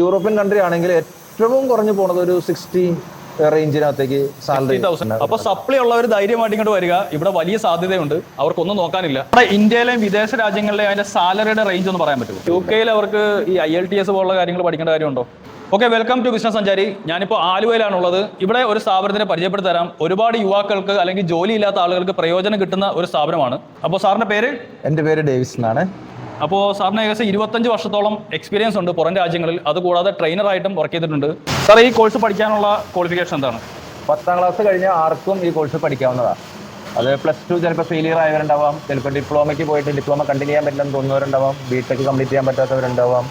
European country ആണെങ്കിൽ ഏറ്റവും കുറഞ്ഞു പോണത് ഒരു സിക്സ്റ്റി റേഞ്ചിനകത്തേക്ക് സാലറി അപ്പൊ സപ്ലൈ ഉള്ളവർ ധൈര്യമായിട്ട് ഇങ്ങോട്ട് വരിക. ഇവിടെ വലിയ സാധ്യതയുണ്ട്. അവർക്കൊന്നും നോക്കാനില്ല. നമ്മുടെ ഇന്ത്യയിലെയും വിദേശ രാജ്യങ്ങളിലെയും അതിന്റെ സാലറിയുടെ റേഞ്ച് ഒന്ന് പറയാൻ പറ്റും യു കെയിൽ അവർക്ക് ഈ ഐ എൽ ടി എസ് പോലുള്ള കാര്യങ്ങൾ പഠിക്കേണ്ട കാര്യമുണ്ടോ? ഓക്കെ വെൽക്കം ടു ബിസിനസ് സഞ്ചാരി ഞാനിപ്പോൾ ആലുവയിലാണുള്ളത്. ഇവിടെ ഒരു സ്ഥാപനത്തിനെ പരിചയപ്പെടുത്തി തരാം. ഒരുപാട് യുവാക്കൾക്ക് അല്ലെങ്കിൽ ജോലി ഇല്ലാത്ത ആളുകൾക്ക് പ്രയോജനം കിട്ടുന്ന ഒരു സ്ഥാപനമാണ്. അപ്പോൾ സാറിന്റെ പേര്? എന്റെ പേര് ഡേവിസ് എന്നാണ്. അപ്പോൾ സാറിന് ഏകദേശം ഇരുപത്തഞ്ച് വർഷത്തോളം എക്സ്പീരിയൻസ് ഉണ്ട് പുറം രാജ്യങ്ങളിൽ. അതുകൂടാതെ ട്രെയിനറായിട്ടും വർക്ക് ചെയ്തിട്ടുണ്ട്. സാർ ഈ കോഴ്സ് പഠിക്കാനുള്ള ക്വാളിഫിക്കേഷൻ എന്താണ്? പത്താം ക്ലാസ് കഴിഞ്ഞ ആർക്കും ഈ കോഴ്സ് പഠിക്കാവുന്നതാണ്. അത് പ്ലസ് ടു ചിലപ്പോൾ ഫെയിലിയർ ആയവരുണ്ടാവാം. ചിലപ്പോൾ ഡിപ്ലോമയ്ക്ക് പോയിട്ട് ഡിപ്ലോമ കണ്ടിന്യൂ ചെയ്യാൻ പറ്റില്ലെന്ന് തോന്നുന്നവരുണ്ടാവാം. ബി ടെക് കംപ്ലീറ്റ് ചെയ്യാൻ പറ്റാത്തവരുണ്ടാവാം.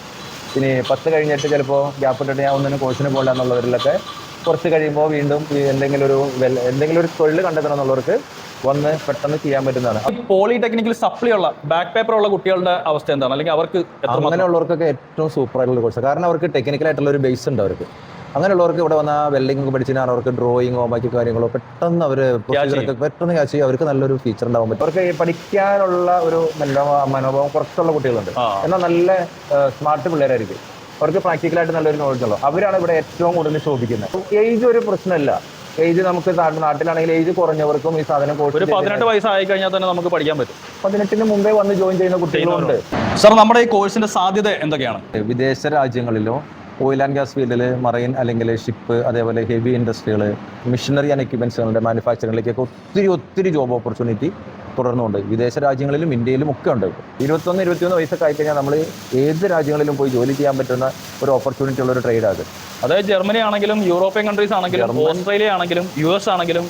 ഇനി പത്ത് കഴിഞ്ഞിട്ട് ചിലപ്പോൾ ഗ്യാപ്പ് ഇട്ടിട്ട് ഞാൻ ഒന്നിനും കോഴ്സിന് പോകില്ല എന്നുള്ളവരിലൊക്കെ കുറച്ച് കഴിയുമ്പോൾ വീണ്ടും എന്തെങ്കിലും ഒരു എന്തെങ്കിലും ഒരു തൊഴിൽ കണ്ടെത്തണം എന്നുള്ളവർക്ക് വന്ന് പെട്ടെന്ന് ചെയ്യാൻ പറ്റുന്നതാണ്. പോളിടെക്നിക്കൽ സപ്ലി ഉള്ള ബാക്ക് പേപ്പർ ഉള്ള കുട്ടികളുടെ അവസ്ഥ എന്താണ്? അല്ലെങ്കിൽ അവർക്ക് അങ്ങനെയുള്ളവർക്കൊക്കെ ഏറ്റവും സൂപ്പർ ആയിട്ടുള്ള കോഴ്സ് കാരണം അവർക്ക് ടെക്നിക്കൽ ആയിട്ടുള്ള ഒരു ബേസ് ഉണ്ട് അവർക്ക്. അങ്ങനെയുള്ളവർക്ക് ഇവിടെ വന്ന വെൽഡിംഗ് ഒക്കെ പഠിച്ചാൽ അവർക്ക് ഡ്രോയിങ്ങോ ബാക്കി കാര്യങ്ങളോ പെട്ടെന്ന് അവർ പെട്ടെന്ന് ക്യാച്ച് ചെയ്യും. അവർക്ക് നല്ലൊരു ഫീച്ചർ ഉണ്ടാവാൻ പറ്റും. അവർക്ക് പഠിക്കാനുള്ള ഒരു നല്ല മനോഭാവം കുറച്ചുള്ള കുട്ടികളുണ്ട്. എന്നാൽ നല്ല സ്മാർട്ട് പിള്ളേരായിരിക്കും. അവർക്ക് പ്രാക്ടിക്കലായിട്ട് നല്ലൊരു നോളജ് ഉള്ളൂ. അവരാണ് ഇവിടെ ഏറ്റവും കൂടുതൽ ശോഭിക്കുന്നത്. ഏജ് ഒരു പ്രശ്നമല്ല. ഏജ് നമുക്ക് നാട്ടിലാണെങ്കിൽ ഏജ് കുറഞ്ഞവർക്കും ഈ സാധനം ഒരു പതിനെട്ട് വയസ്സായി കഴിഞ്ഞാൽ തന്നെ നമുക്ക് പഠിക്കാൻ പറ്റും. പതിനെട്ടിന് മുമ്പേ വന്ന് ജോയിൻ ചെയ്യുന്ന കുട്ടികളുണ്ട് സാർ നമ്മുടെ ഈ കോഴ്സിന്റെ സാധ്യത എന്തൊക്കെയാണ്? വിദേശ രാജ്യങ്ങളിലോ ഓയിൽ ആൻഡ് ഗ്യാസ് ഫീൽഡിൽ മറൈൻ അല്ലെങ്കിൽ ഷിപ്പ് അതേപോലെ ഹെവി ഇൻഡസ്ട്രികൾ മിഷനറി ആൻഡ് എക്യുപ്മെൻസുകളുടെ മാനുഫാക്ചറിങ്ങിലേക്കൊക്കെ ഒത്തിരി ഒത്തിരി ജോബ് ഓപ്പർച്യൂണിറ്റി തുടർന്നുണ്ട് വിദേശ രാജ്യങ്ങളിലും ഇന്ത്യയിലും ഒക്കെ ഉണ്ട്. ഇരുപത്തൊന്ന് ഇരുപത്തിയൊന്ന് വയസ്സൊക്കെ ആയിക്കഴിഞ്ഞാൽ നമ്മൾ ഏത് രാജ്യങ്ങളിലും പോയി ജോലി ചെയ്യാൻ പറ്റുന്ന ഒരു ഓപ്പർച്യൂണിറ്റി ഉള്ള ഒരു ട്രേഡ് അത് അതായത് ജർമ്മനി ആണെങ്കിലും യൂറോപ്യൻ കൺട്രീസ് ആണെങ്കിലും ഓസ്ട്രേലിയ ആണെങ്കിലും യു എസ് ആണെങ്കിലും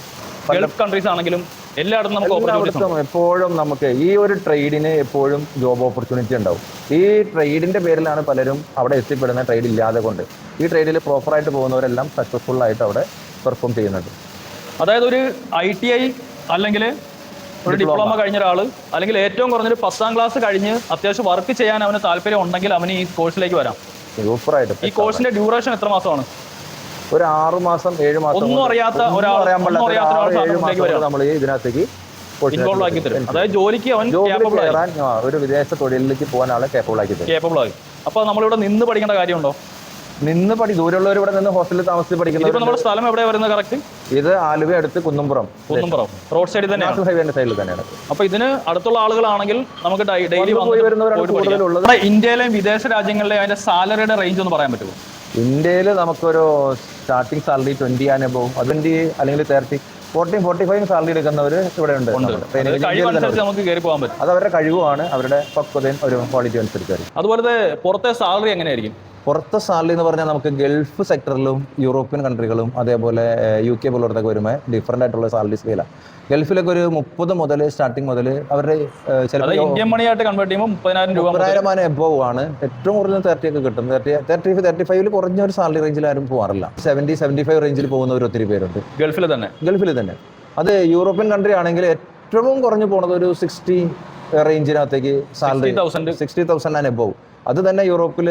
ഗൾഫ് കൺട്രീസ് ആണെങ്കിലും എല്ലായിടത്തും നമുക്ക് എല്ലായിടത്തും എപ്പോഴും നമുക്ക് ഈ ഒരു ട്രേഡിന് എപ്പോഴും ജോബ് ഓപ്പർച്യൂണിറ്റി ഉണ്ടാവും. ഈ ട്രേഡിന്റെ പേരിലാണ് പലരും അവിടെ എത്തിപ്പെടുന്ന ട്രേഡ് ഇല്ലാതെ കൊണ്ട് ഈ ട്രേഡിൽ പ്രോപ്പറായിട്ട് പോകുന്നവരെല്ലാം സക്സസ്ഫുൾ ആയിട്ട് അവിടെ പെർഫോം ചെയ്യുന്നുണ്ട്. അതായത് ഒരു ഐ ടി ഐ അല്ലെങ്കിൽ ഒരു ഡിപ്ലോമ. കഴിഞ്ഞ ഒരാൾ അല്ലെങ്കിൽ ഏറ്റവും കുറഞ്ഞൊരു പത്താം ക്ലാസ് കഴിഞ്ഞ് അത്യാവശ്യം വർക്ക് ചെയ്യാൻ അവന് താല്പര്യം ഉണ്ടെങ്കിൽ അവന് ഈ കോഴ്സിലേക്ക് വരാം. സൂപ്പറായിട്ട് ഈ കോഴ്സിന്റെ ഡ്യൂറേഷൻ എത്ര മാസമാണ്? ഒരു ആറ് മാസം ഏഴ് മാസം ഒന്നും അറിയാത്ത ഒരാൾ- നമ്മൾ ഇതിനകത്തേക്ക് ഇൻവോൾവ് ആക്കി തരും. അതായത് ജോലിക്ക് അവൻ ഒരു വിദേശ തൊഴിലിലേക്ക് പോകാൻ ആളെ കേപ്പബിൾ ആക്കി തരും. കേപ്പബിൾ ആയി. അപ്പൊ നമ്മളിവിടെ നിന്ന് പഠിക്കേണ്ട കാര്യമുണ്ടോ? നിന്ന് പഠി ദൂരമുള്ളവർ ഇവിടെ നിന്ന് ഹോസ്റ്റലിൽ താമസിച്ച് പഠിക്കുന്നത് നമ്മുടെ സ്ഥലം എവിടെ വരുന്നത് കറക്റ്റ് ഇത് ആലുവ അടുത്ത് കുന്നുംപുറം. കുന്നുംപുറം. റോഡ് സൈഡിൽ തന്നെ ഹൈവേന്റെ സൈഡിൽ തന്നെയാണ്. അപ്പൊ ഇതിന് അടുത്തുള്ള ആളുകളാണെങ്കിൽ നമുക്ക് ഡെയിലി പോയി വരുന്നവരാണ് കൂടുതലുള്ളത്. ഇന്ത്യയിലെയും വിദേശ രാജ്യങ്ങളിലെ അതിന്റെ സാലറിയുടെ റേഞ്ച് ഒന്ന് പറയാൻ പറ്റുമോ? ഇന്ത്യയിൽ നമുക്കൊരു starting salary twenty and above twenty അല്ലെങ്കിൽ thirty forty forty five salary എടുക്കുന്നവർ ഇവിടെ ഉണ്ട്. അത് അവരുടെ കഴിവാണ് അവരുടെ പക്വതയും ഒരു ക്വാളിറ്റി അനുസരിച്ച് അതുപോലെ പുറത്തെ സാലറി എങ്ങനെയായിരിക്കും? പുറത്തെ സാലറി എന്ന് പറഞ്ഞാൽ നമുക്ക് ഗൾഫ് സെക്ടറിലും യൂറോപ്യൻ കൺട്രികളും അതേപോലെ യു കെ പോലുള്ളതൊക്കെ വരുമ്പോൾ ഡിഫറെന്റ് ആയിട്ടുള്ള സാലറി സ്കെയിലാണ് ഗൾഫിലൊക്കെ ഒരു മുപ്പത് മുതൽ സ്റ്റാർട്ടിങ് മുതൽ അവരുടെ ചിലപ്പോൾ ഇന്ത്യൻ മണിയായിട്ട് കൺവേർട്ട് ചെയ്യുമ്പോൾ മുപ്പതിനായിരം രൂപ മുപ്പതിനായിരം എബോവ് ആണ്. ഏറ്റവും കൂടുതൽ തേർട്ടി ഒക്കെ കിട്ടും. തേർട്ടി തേർട്ടി തേർട്ടി ഫൈവിൽ കുറഞ്ഞ ഒരു സാലറി റേഞ്ചിൽ ആരും പോകാറില്ല സെവന്റി സെവന്റി ഫൈവ് റേഞ്ചിൽ പോകുന്നവർ ഒത്തിരി പേരുണ്ട്. ഗൾഫിൽ തന്നെ? ഗൾഫിൽ തന്നെ. അത് യൂറോപ്യൻ കൺട്രി ആണെങ്കിൽ ഏറ്റവും കുറഞ്ഞു പോണത് ഒരു sixty റേഞ്ചിനകത്തേക്ക് salary sixty thousand and above അത് തന്നെ യൂറോപ്പിൽ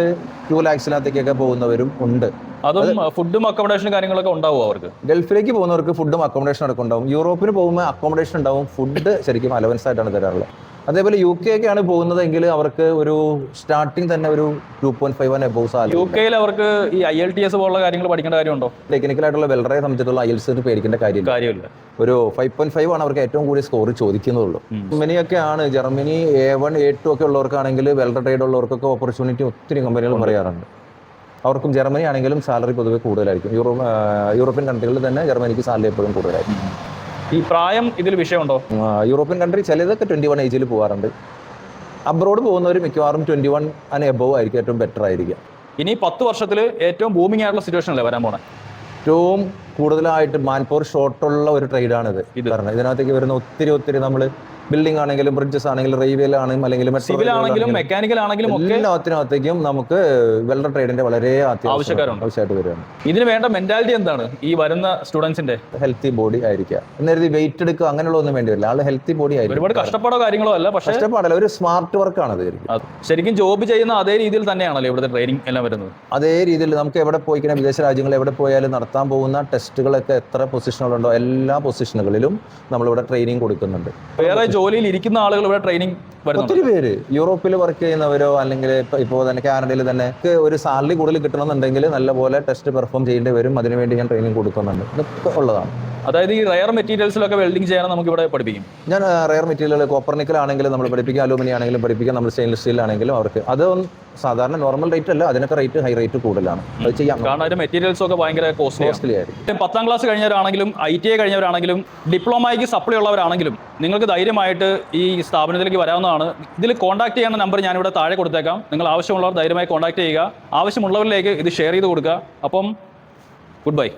ടു ലാക്സിനകത്തേക്കൊക്കെ പോകുന്നവരും ഉണ്ട്. അതും ഫുഡും അക്കോമഡേഷനും കാര്യങ്ങളൊക്കെ ഉണ്ടാവും അവർക്ക്? ഗൾഫിലേക്ക് പോകുന്നവർക്ക് ഫുഡും അക്കോമഡേഷനും അടക്കം ഉണ്ടാവും. യൂറോപ്പിന് പോകുമ്പോൾ അക്കോമഡേഷൻ ഉണ്ടാവും. ഫുഡ് ശരിക്കും അലവൻസ് ആയിട്ടാണ് തരാറുള്ളത്. അതേപോലെ യു കെ പോകുന്നത് എങ്കിൽ അവർക്ക് ഒരു സ്റ്റാർട്ടിംഗ് തന്നെ ഒരു two point five and above salary U കെയിൽ അവർക്ക് ഈ ഐ എൽ ടി എസ് പോലുള്ള കാര്യങ്ങൾ പഠിക്കേണ്ട കാര്യമുണ്ടോ? ടെക്നിക്കലായിട്ടുള്ള വെൽറെ സംബന്ധിച്ചിട്ടുള്ള ഐ എൽസ് പേടിക്കേണ്ട കാര്യം കാര്യമില്ല. ഒരു ഫൈവ് പോയിന്റ് ഫൈവ് ആണ് അവർക്ക് ഏറ്റവും കൂടുതൽ സ്കോർ ചോദിക്കുന്നുള്ളൂ ജർമ്മനിയൊക്കെ ആണ് Germany A one A two ഒക്കെ ഉള്ളവർക്കാണെങ്കിൽ വെൽറെ ട്രേഡ് ഉള്ളവർക്കൊക്കെ ഓപ്പർച്യൂണിറ്റി ഒത്തിരി കമ്പനികൾ പറയാറുണ്ട്. അവർക്കും ജർമ്മനി ആണെങ്കിലും സാലറി പൊതുവെ കൂടുതലായിരിക്കും. യൂറോ യൂറോപ്യൻ കൺട്രികളിൽ തന്നെ ജർമ്മനിക്ക് സാലറി എപ്പോഴും കൂടുതലായിരിക്കും. ഈ പ്രായം ഇതിൽ വിഷയമുണ്ടോ? യൂറോപ്യൻ കൺട്രി ചിലതൊക്കെ ട്വന്റി വൺ ഏജിൽ പോകാറുണ്ട് അബ്രോഡ് പോകുന്നവർ മിക്കവാറും ട്വന്റി വൺ ആൻഡ് എബവ് ആയിരിക്കും ഏറ്റവും ബെറ്റർ ആയിരിക്കും. ഇനി പത്ത് വർഷത്തിൽ ഏറ്റവും ബൂമിംഗ് ആയിട്ടുള്ള സിറ്റുവേഷൻ അല്ലേ വരാൻ പോണേ? ഏറ്റവും കൂടുതലായിട്ട് മാൻപവർ ഷോർട്ടുള്ള ഒരു ട്രേഡാണിത് ഇത്. കാരണം ഇതിനകത്തേക്ക് വരുന്ന ഒത്തിരി ഒത്തിരി നമ്മൾ ബിൽഡിംഗ് ആണെങ്കിലും ബ്രിഡ്ജസ് ആണെങ്കിലും റെയിൽവേയിലാണെങ്കിലും അല്ലെങ്കിൽ ആണെങ്കിലും മെക്കാനിക്കൽ ആണെങ്കിലും ഒക്കെ എല്ലാത്തിനകത്തേക്കും നമുക്ക് വെൽഡർ ട്രേഡിന്റെ വളരെ ആവശ്യക്കാരുണ്ട്. ആവശ്യമായിട്ട് വരികയാണ്. ഇതിന് വേണ്ട മെന്റാലിറ്റി എന്താണ്? ഈ വരുന്ന സ്റ്റുഡൻസിന്റെ ഹെൽത്തി ബോഡി ആയിരിക്കുക. എന്നെഴുതി വെയിറ്റ് എടുക്കുക അങ്ങനെയുള്ള ഒന്നും വേണ്ടി വരില്ല. ആൾ ഹെൽത്തി ബോഡി ആയിരിക്കും. ഒരുപാട് കഷ്ടപ്പാടോ കാര്യങ്ങളോ അല്ല പക്ഷേ കഷ്ടപ്പാടല്ല ഒരു സ്മാർട്ട് വർക്കാണ് അത് ശരിക്കും. ജോബ് ചെയ്യുന്ന അതേ രീതിയിൽ തന്നെയാണല്ലോ ഇവിടുത്തെ ട്രെയിനിങ് എല്ലാം വരുന്നത്. അതേ രീതിയിൽ നമുക്ക് എവിടെ പോയി കഴിഞ്ഞാൽ വിദേശ രാജ്യങ്ങളിൽ എവിടെ പോയാലും നടത്താൻ പോകുന്ന ടെസ്റ്റുകളൊക്കെ എത്ര പൊസിഷനുകളുണ്ടോ എല്ലാ പൊസിഷനുകളിലും നമ്മളിവിടെ ട്രെയിനിങ് കൊടുക്കുന്നുണ്ട്. വേറെ ജോലിയിൽ ഇരിക്കുന്ന ആളുകൾ ഇവിടെ ട്രെയിനിങ് ഒത്തിരി പേര് യൂറോപ്പിൽ വർക്ക് ചെയ്യുന്നവരോ അല്ലെങ്കിൽ ഇപ്പൊ ഇപ്പോൾ തന്നെ കാനഡയിൽ തന്നെ ഒരു സാലറി കൂടുതൽ കിട്ടണമെന്നുണ്ടെങ്കിൽ നല്ലപോലെ ടെസ്റ്റ് പെർഫോം ചെയ്യേണ്ടി വരും. അതിനുവേണ്ടി ഞാൻ ട്രെയിനിങ് കൊടുക്കുന്നുണ്ട്. ഇതൊക്കെ ഉള്ളതാണ്. അതായത് ഈ റയർ മെറ്റീരിയൽസിലൊക്കെ വെൽഡിംഗ് ചെയ്യാൻ നമുക്ക് ഇവിടെ പഠിപ്പിക്കും. ഞാൻ റയർ മെറ്റീരിയൽ കോപ്പർ നിക്കൽ ആണെങ്കിലും നമ്മൾ പഠിപ്പിക്കുക അലൂമിനി ആണെങ്കിലും പഠിപ്പിക്കാം നമ്മൾ സ്റ്റെയിൻലെസ് സ്റ്റീൽ ആണെങ്കിലും അവർക്ക്. അത് സാധാരണ നോർമൽ റേറ്റ് അല്ല അതിനൊക്കെ റേറ്റ് ഹൈ റേറ്റ് കൂടുതലാണ്. അത് ചെയ്യാം. കാരണം അതിന്റെ മെറ്റീരിയൽസ് ഒക്കെ ഭയങ്കര കോസ്റ്റ്ലി ആയിരിക്കും. പത്താം ക്ലാസ് കഴിഞ്ഞവരാണെങ്കിലും ഐ ടി ഐ കഴിഞ്ഞവരാണെങ്കിലും ഡിപ്ലോമയ്ക്ക് സപ്ലൈ ഉള്ളവരാണെങ്കിലും നിങ്ങൾക്ക് ധൈര്യമായിട്ട് ഈ സ്ഥാപനത്തിലേക്ക് വരാവുന്നതാണ്. ഇതിൽ കോൺടാക്ട് ചെയ്യുന്ന നമ്പർ ഞാനിവിടെ താഴെ കൊടുത്തേക്കാം. നിങ്ങൾ ആവശ്യമുള്ളവർ ധൈര്യമായി കോൺടാക്ട് ചെയ്യുക. ആവശ്യമുള്ളവരിലേക്ക് ഇത് ഷെയർ ചെയ്ത് കൊടുക്കുക. അപ്പം ഗുഡ് ബൈ